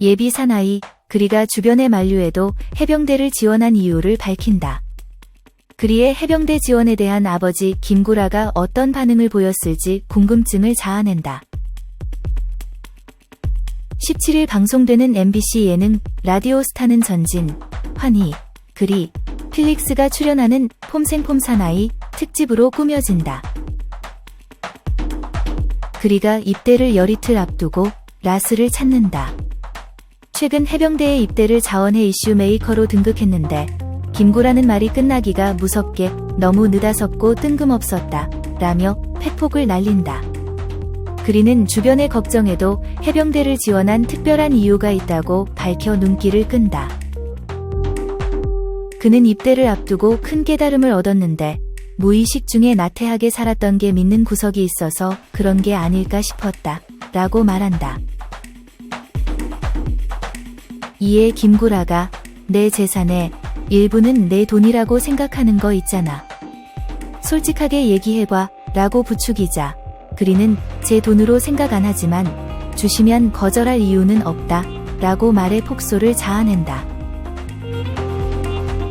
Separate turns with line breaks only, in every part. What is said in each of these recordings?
예비 사나이 그리가 주변의 만류에도 해병대를 지원한 이유를 밝힌다. 그리의 해병대 지원에 대한 아버지 김구라가 어떤 반응을 보였을지 궁금증을 자아낸다. 17일 방송되는 MBC 예능 라디오 스타는 전진, 환희, 그리, 필릭스가 출연하는 폼생폼 사나이 특집으로 꾸며진다. 그리가 입대를 열이틀 앞두고 라스를 찾는다. 최근 해병대에 입대를 자원해 이슈 메이커로 등극했는데 김구라는 말이 끝나기가 무섭게 너무 느닷없고 뜬금없었다. 라며 팩폭을 날린다. 그리는 주변의 걱정에도 해병대를 지원한 특별한 이유가 있다고 밝혀 눈길을 끈다. 그는 입대를 앞두고 큰 깨달음을 얻었는데 무의식 중에 나태하게 살았던 게 믿는 구석이 있어서 그런 게 아닐까 싶었다. 라고 말한다. 이에 김구라가 내 재산의 일부는 내 돈이라고 생각하는 거 있잖아. 솔직하게 얘기해봐. 라고 부추기자. 그리는 제 돈으로 생각 안 하지만 주시면 거절할 이유는 없다. 라고 말해 폭소를 자아낸다.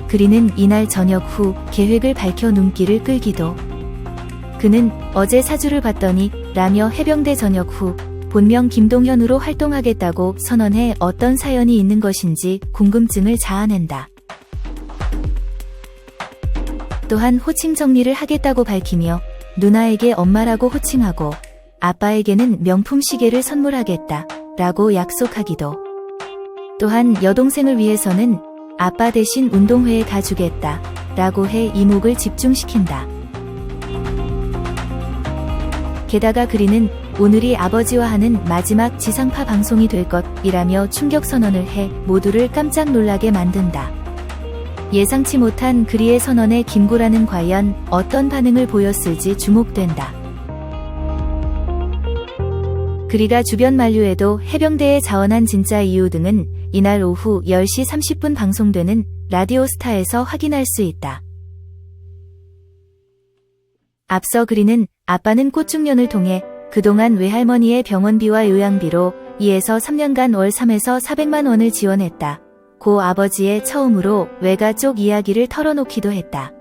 그리는 이날 저녁 후 계획을 밝혀 눈길을 끌기도. 그는 어제 사주를 봤더니 라며 해병대 전역 후 본명 김동현으로 활동하겠다고 선언해 어떤 사연이 있는 것인지 궁금증을 자아낸다. 또한 호칭 정리를 하겠다고 밝히며 누나에게 엄마라고 호칭하고 아빠에게는 명품 시계를 선물하겠다 라고 약속하기도. 또한 여동생을 위해서는 아빠 대신 운동회에 가주겠다 라고 해 이목을 집중시킨다. 게다가 그리는 오늘이 아버지와 하는 마지막 지상파 방송이 될 것이라며 충격 선언을 해 모두를 깜짝 놀라게 만든다. 예상치 못한 그리의 선언에 김구라는 과연 어떤 반응을 보였을지 주목된다. 그리가 주변 만류에도 해병대에 자원한 진짜 이유 등은 이날 오후 10시 30분 방송되는 라디오스타에서 확인할 수 있다. 앞서 그리는 아빠는 꽃중년을 통해 그동안 외할머니의 병원비와 요양비로 2에서 3년간 월 3에서 400만 원을 지원했다. 고 아버지의 처음으로 외가 쪽 이야기를 털어놓기도 했다.